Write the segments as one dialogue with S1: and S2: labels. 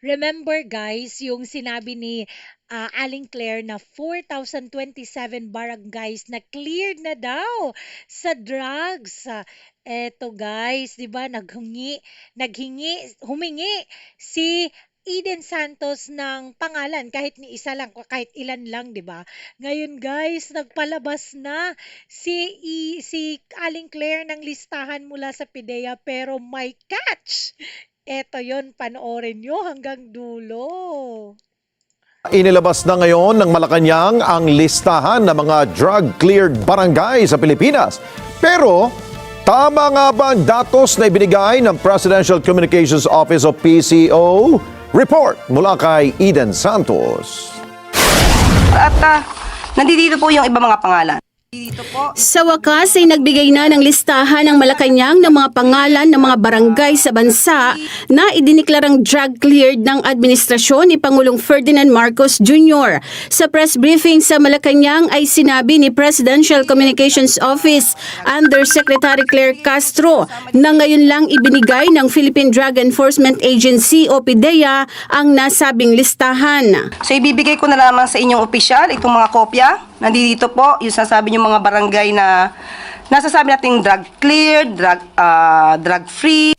S1: Remember guys, yung sinabi ni ah, Aling Claire na 4,027 barangays na cleared na daw sa drugs. Eto guys, 'di ba? Naghingi, naghingi, humingi si Eden Santos ng pangalan kahit ni isa lang, kahit ilan lang, 'di ba? Ngayon guys, nagpalabas na si I- si Aling Claire ng listahan mula sa PIDEA pero may catch. Eto yon panoorin nyo hanggang dulo.
S2: Inilabas na ngayon ng Malacanang ang listahan ng mga drug-cleared barangay sa Pilipinas. Pero, tama nga ba ang datos na ibinigay ng Presidential Communications Office o PCO? Report mula kay Eden Santos.
S3: At ah, nandito po yung iba mga pangalan. Dito po,
S4: Sa wakas ay nagbigay na ng listahan ng Malacanang ng mga pangalan ng mga barangay sa bansa na idiniklarang drug cleared ng administrasyon ni Pangulong Ferdinand Marcos Jr. Sa press briefing sa Malacanang ay sinabi ni Presidential Communications Office Undersecretary Claire Castro na ngayon lang ibinigay ng Philippine Drug Enforcement Agency o PIDEA ang nasabing listahan.
S3: so ibibigay ko na lamang sa inyong opisyal itong mga kopya. Nandito po yung sasabi yung mga barangay na nasasabi nating drug cleared, drug, ah, drug free.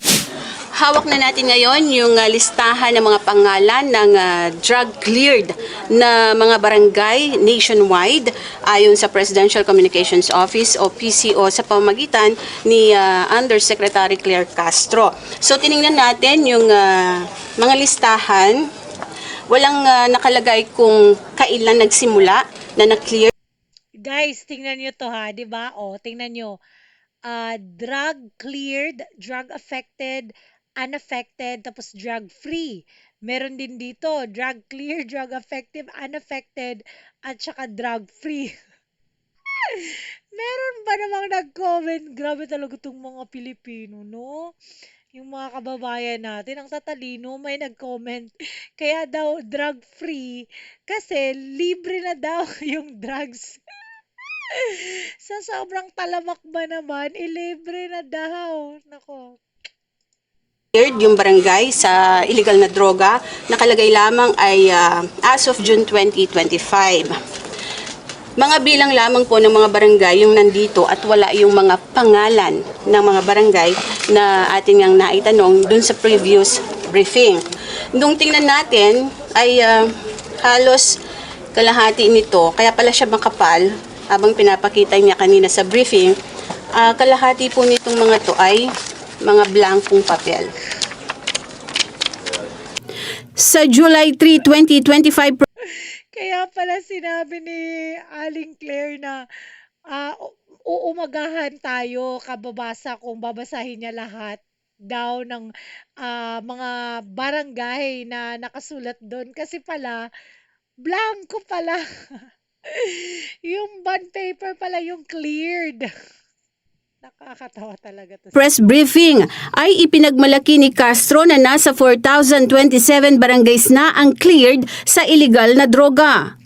S4: Hawak na natin ngayon yung ah, listahan ng mga pangalan ng ah, drug cleared na mga barangay nationwide ayon sa Presidential Communications Office o PCO sa pamamagitan ni ah, Undersecretary Claire Castro. So tiningnan natin yung ah, mga listahan. Walang ah, nakalagay kung kailan nagsimula na na-clear
S1: Guys, tingnan nyo to ha, di ba? O, tingnan nyo. Ah, drug cleared, drug affected, unaffected, tapos drug free. Meron din dito, drug clear, drug affected, unaffected, at saka drug free. Meron ba namang nag-comment? Grabe talaga itong mga Pilipino, no? Yung mga kababayan natin, ang tatalino, may nag-comment. Kaya daw drug free kasi libre na daw yung drugs. Sa sobrang talamak ba naman, ilibre na daw. Nako.
S4: cleared yung barangay sa illegal na droga. Nakalagay lamang ay ah, as of June 2025. Mga bilang lamang po ng mga barangay yung nandito at wala yung mga pangalan ng mga barangay na ating ang naitanong dun sa previous briefing. Nung tingnan natin ay ah, halos kalahati nito, kaya pala siya makapal habang pinapakita niya kanina sa briefing, ah, kalahati po nitong mga to ay mga blankong papel. Sa July 3, 2025,
S1: Kaya pala sinabi ni Aling Claire na ah, u- uumagahan tayo kababasa kung babasahin niya lahat daw ng ah, mga barangay na nakasulat doon. Kasi pala blanco pala. Yung bond paper pala yung cleared nakakatawa talaga to
S4: press briefing ay ipinagmalaki ni Castro na nasa 4,027 barangays na ang cleared sa illegal na droga.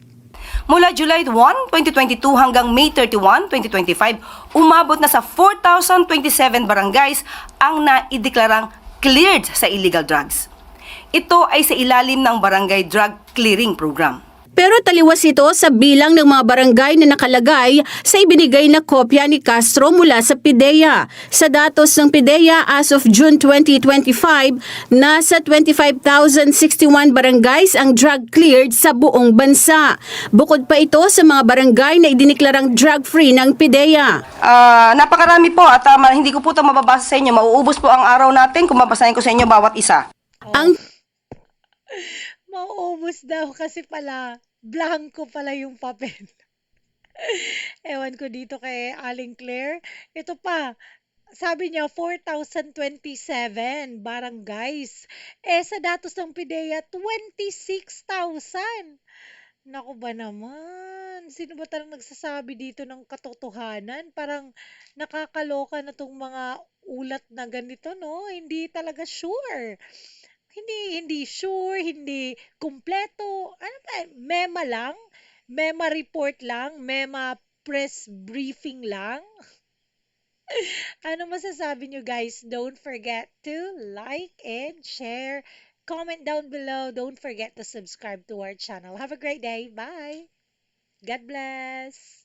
S3: Mula July 1, 2022 hanggang May 31, 2025, umabot na sa 4,027 barangays ang naideklarang cleared sa illegal drugs. Ito ay sa ilalim ng Barangay Drug Clearing Program.
S4: Pero taliwas ito sa bilang ng mga barangay na nakalagay sa ibinigay na kopya ni Castro mula sa PIDEA. Sa datos ng PIDEA as of June 2025, nasa 25,061 barangays ang drug cleared sa buong bansa. Bukod pa ito sa mga barangay na idiniklarang drug-free ng PIDEA.
S3: Ah, napakarami po at ma- hindi ko po ito mababasa sa inyo. Mauubos po ang araw natin kung babasahin ko sa inyo bawat isa.
S4: Ang
S1: Mauubos daw kasi pala, blanco pala yung papel. Ewan ko dito kay Aling Claire. Ito pa, sabi niya 4,027 barangays. Eh sa datos ng PIDEA, 26,000. Naku ba naman? Sino ba talagang nagsasabi dito ng katotohanan? Parang nakakaloka na tong mga ulat na ganito, no? Hindi talaga sure. Hindi hindi sure, hindi kumpleto. Ano ba? Mema lang? Mema report lang? Mema press briefing lang? ano masasabi nyo guys? Don't forget to like and share comment down below. Don't forget to subscribe to our channel. Have a great day. Bye. God bless.